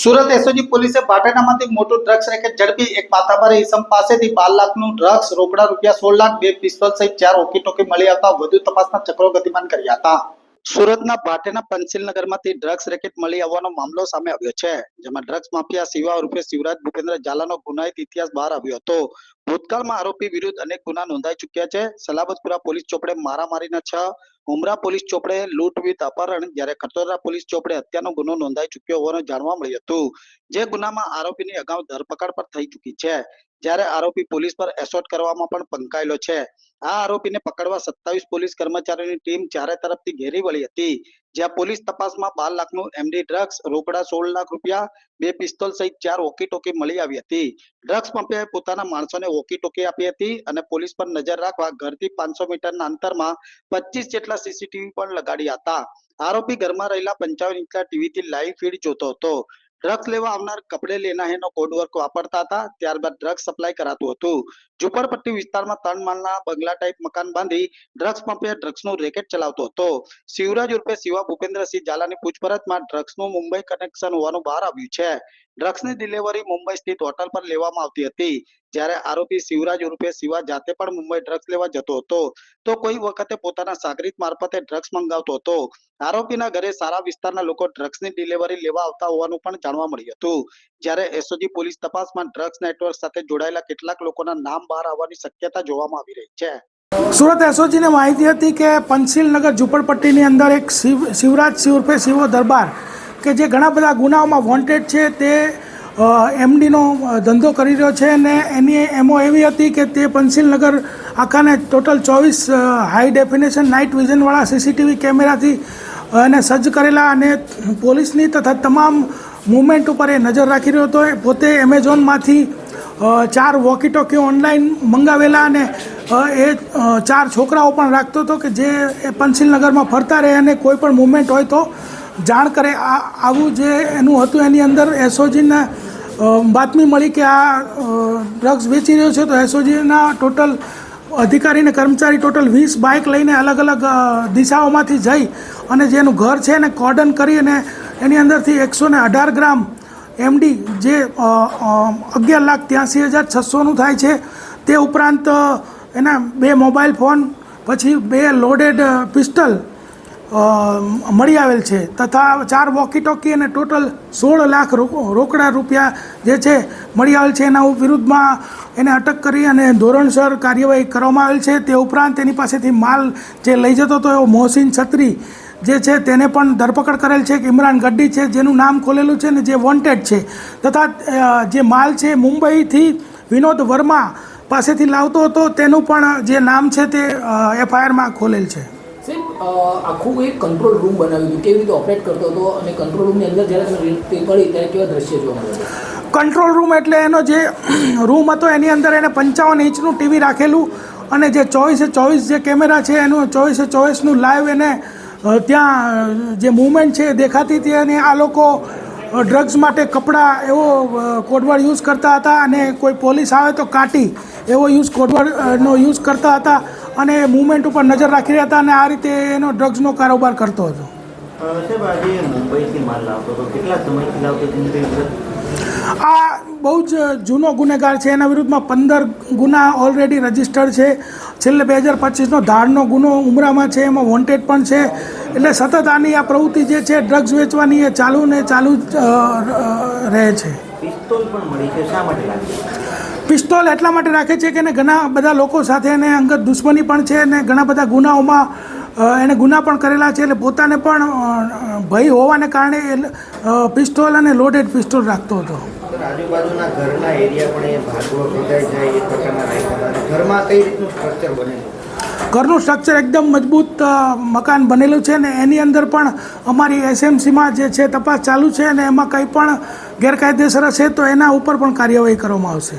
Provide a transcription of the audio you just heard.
Surat SOG પોલીસે ભાટેનામાંથી મોટું drugs racket ઝડપી એક માથાભારે ઇસમ પાસેથી બાર લાખનું ડ્રગ્સ, રોકડા રૂપિયા સોળ લાખ, બે પિસ્તોલ સહિત ચાર ઓકી ટોકી મળી આવતા વધુ તપાસના ચક્રો ગતિમાન કર્યા હતા. સુરતના ભાટેના પંચિલનગરમાંથી ડ્રગ્સ રેકેટ મળી આવવાનો મામલો સામે આવ્યો છે, જેમાં ડ્રગ્સ માફિયા શિવા રૂપે શિવરાજ ભૂપેન્દ્ર ઝાલાનો ગુનાહિત ઇતિહાસ બહાર આવ્યો હતો. ભૂતકાળમાં આરોપી વિરુદ્ધ અનેક ગુના નોંધાઈ ચૂક્યા છે. સલાબતપુરા પોલીસ ચોપડે મારામારીના છ. ઉમરા પોલીસ ચોપડે લૂંટ વિથ અપહરણ. જ્યારે ખતોરા પોલીસ ચોપડે હત્યાનો ગુનો નોંધાઈ ચૂક્યો હોવાનું જાણવા મળ્યું હતું. જે ગુનામાં આરોપીની અગાઉ ધરપકડ પણ થઈ ચૂકી છે. જ્યારે આરોપી પોલીસ પર એસોટ કરવામાં પણ પંકાયેલો છે. આ આરોપીને પકડવા સત્તાવીસ પોલીસ કર્મચારીઓની ટીમ ચારે તરફથી ઘેરી વળી હતી. જ્યાં પોલીસ તપાસમાં બાર લાખનું એમડી ડ્રગ્સ, રોકડા સોળ લાખ રૂપિયા, બે પિસ્તોલ સહિત ચાર ઓકી ટોકી મળી આવી હતી. ડ્રગ્સ પંપે પોતાના માણસોને ઓકી ટોકી આપી હતી અને પોલીસ પર નજર રાખવા ઘરથી પાંચસો મીટરના અંતરમાં પચીસ જેટલા સીસીટીવી પણ લગાડ્યા હતા. આરોપી ઘરમાં રહેલા પંચાવન ઇંચના ટીવીથી લાઈવ ફીડ જોતો હતો. ડ્રગ્સ લેવા આવનાર કપડે લેના હેનો કોડવર્ક વાપરતા હતા, ત્યારબાદ ડ્રગ્સ સપ્લાય કરાતું હતું. ઝુંપડપટ્ટી વિસ્તારમાં ત્રણ માળના બંગલા ટાઈપ મકાન બાંધી ડ્રગ્સ પંપે ડ્રગ્સનું રેકેટ ચલાવતો હતો. શિવરાજ ઉર્ફે શિવા ભૂપેન્દ્રસિંહ ઝાલાની પૂછપરછમાં ડ્રગ્સનું મુંબઈ કનેક્શન હોવાનું બહાર આવ્યું છે. ડ્રગ્સની ડિલિવરી મુંબઈ સ્થિત હોટલ પર લેવામાં આવતી હતી. જ્યારે આરોપી શિવરાજ ઉર્ફે શિવા જાતે પણ મુંબઈ ડ્રગ્સ લેવા જતો હતો. તો કોઈ વખતે પોતાના સાગરીત મારફતે ડ્રગ્સ મંગાવતો હતો. આરોપીના ઘરે સારા વિસ્તારના લોકો ડ્રગ્સની ડિલિવરી લેવા આવતા હોવાનું પણ જાણવા મળ્યું હતું. જ્યારે એસઓજી પોલીસ તપાસમાં ડ્રગ્સ નેટવર્ક સાથે જોડાયેલા કેટલાક લોકોના નામ બહાર આવવાની શક્યતા જોવામાં આવી રહી છે. સુરત એસઓજીને માહિતી હતી કે પંચશીલનગર ઝુંપડપટ્ટીની અંદર એક શિવ, શિવરાજ સિંહ ઉર્ફે શિવો દરબાર કે જે ઘણા બધા ગુનાઓમાં વોન્ટેડ છે તે એમડીનો ધંધો કરી રહ્યો છે અને એની એમો એવી હતી કે તે પંસિલનગર આખાને ટોટલ ચોવીસ હાઈ ડેફિનેશન નાઇટ વિઝનવાળા સીસીટીવી કેમેરાથી એને સજ્જ કરેલા અને પોલીસની તથા તમામ મુવમેન્ટ ઉપર એ નજર રાખી રહ્યો હતો. એ પોતે એમેઝોનમાંથી ચાર વોકી ટોકી ઓનલાઈન મંગાવેલા અને એ ચાર છોકરાઓ પણ રાખતો હતો કે જે એ પંચશીલનગરમાં ફરતા રહે અને કોઈ પણ મુવમેન્ટ હોય તો જાણ કરે આ આવું જે એનું હતું એની અંદર એસઓજીના બાતમી મળી કે આ ડ્રગ્સ વેચી રહ્યો છે, તો એસઓજીના ટોટલ અધિકારી અને કર્મચારી ટોટલ વીસ બાઇક લઈને અલગ અલગ દિશાઓમાંથી જઈ અને જેનું ઘર છે એને કોર્ડન કરી અને એની અંદરથી એકસો ને અઢાર ગ્રામ એમડી જે અગિયાર લાખ ત્યાંસી હજાર છસોનું થાય છે, તે ઉપરાંત એના બે મોબાઈલ ફોન, પછી બે લોડેડ પિસ્ટલ મળી આવેલ છે. તથા ચાર વોકી ટોકી અને ટોટલ સોળ લાખ રોકડા રૂપિયા જે છે, મળી આવેલ છે. એના વિરુદ્ધમાં એને અટક કરી અને ધોરણસર કાર્યવાહી કરવામાં આવેલ છે. તે ઉપરાંત તેની પાસેથી માલ જે લઈ જતો હતો, એવો મોહસિન છત્રી જે છે, તેને પણ ધરપકડ કરેલ છે. કે ઇમરાન ગડ્ડી છે, જેનું નામ ખોલેલું છે ને જે વોન્ટેડ છે. તથા જે માલ છે, મુંબઈથી વિનોદ વર્મા પાસેથી લાવતો હતો. તેનું પણ જે નામ છે તે એફઆઈઆરમાં ખોલેલ છે. આખું એક કંટ્રોલ રૂમ બનાવ્યું હતું. કેવી રીતે ઓપરેટ કરતો હતો અને કંટ્રોલ રૂમની અંદર જ્યારે રેડ પડી ત્યારે કેવા દ્રશ્ય જોવા મળ્યા? કંટ્રોલ રૂમ એટલે એનો જે રૂમ હતો એની અંદર એને પંચાવન ઇંચનું ટીવી રાખેલું અને જે ચોવીસે ચોવીસ જે કેમેરા છે એનું ચોવીસે ચોવીસનું લાઈવ એને ત્યાં જે મુવમેન્ટ છે દેખાતી હતી અને આ લોકો ડ્રગ્સ માટે કપડાં એવો કોડવર્ડ યુઝ કરતા હતા અને કોઈ પોલીસ આવે તો કાટી એવો યુઝ કોડવર્ડનો યુઝ કરતા હતા અને મુવમેન્ટ ઉપર નજર રાખી રહ્યા હતા અને આ રીતે એનો ડ્રગ્સનો કારોબાર કરતો હતો મુંબઈથી માલ લાવતો હતો કેટલા સમયથી લાવતો? આ બહુ જ જૂનો ગુનેગાર છે. એના વિરુદ્ધમાં પંદર ગુના ઓલરેડી રજીસ્ટર્ડ છે. છેલ્લે બે હજાર પચીસનો ધાડનો ગુનો ઉમરામાં છે. એમાં વોન્ટેડ પણ છે. એટલે સતત આની આ પ્રવૃત્તિ જે છે ડ્રગ્સ વેચવાની એ ચાલુ ને ચાલુ જ રહે છે. પિસ્તોલ એટલા માટે રાખે છે કે એને ઘણા બધા લોકો સાથે એને અંગત દુશ્મની પણ છે અને ઘણા બધા ગુનાઓમાં એને ગુના પણ કરેલા છે એટલે પોતાને પણ ભય હોવાને કારણે એ પિસ્તોલ અને લોડેડ પિસ્તોલ રાખતો હતો. ઘરનું સ્ટ્રક્ચર એકદમ મજબૂત મકાન બનેલું છે ને એની અંદર પણ અમારી એસએમસીમાં જે છે તપાસ ચાલુ છે અને એમાં કંઈ પણ ગેરકાયદેસર હશે તો એના ઉપર પણ કાર્યવાહી કરવામાં આવશે.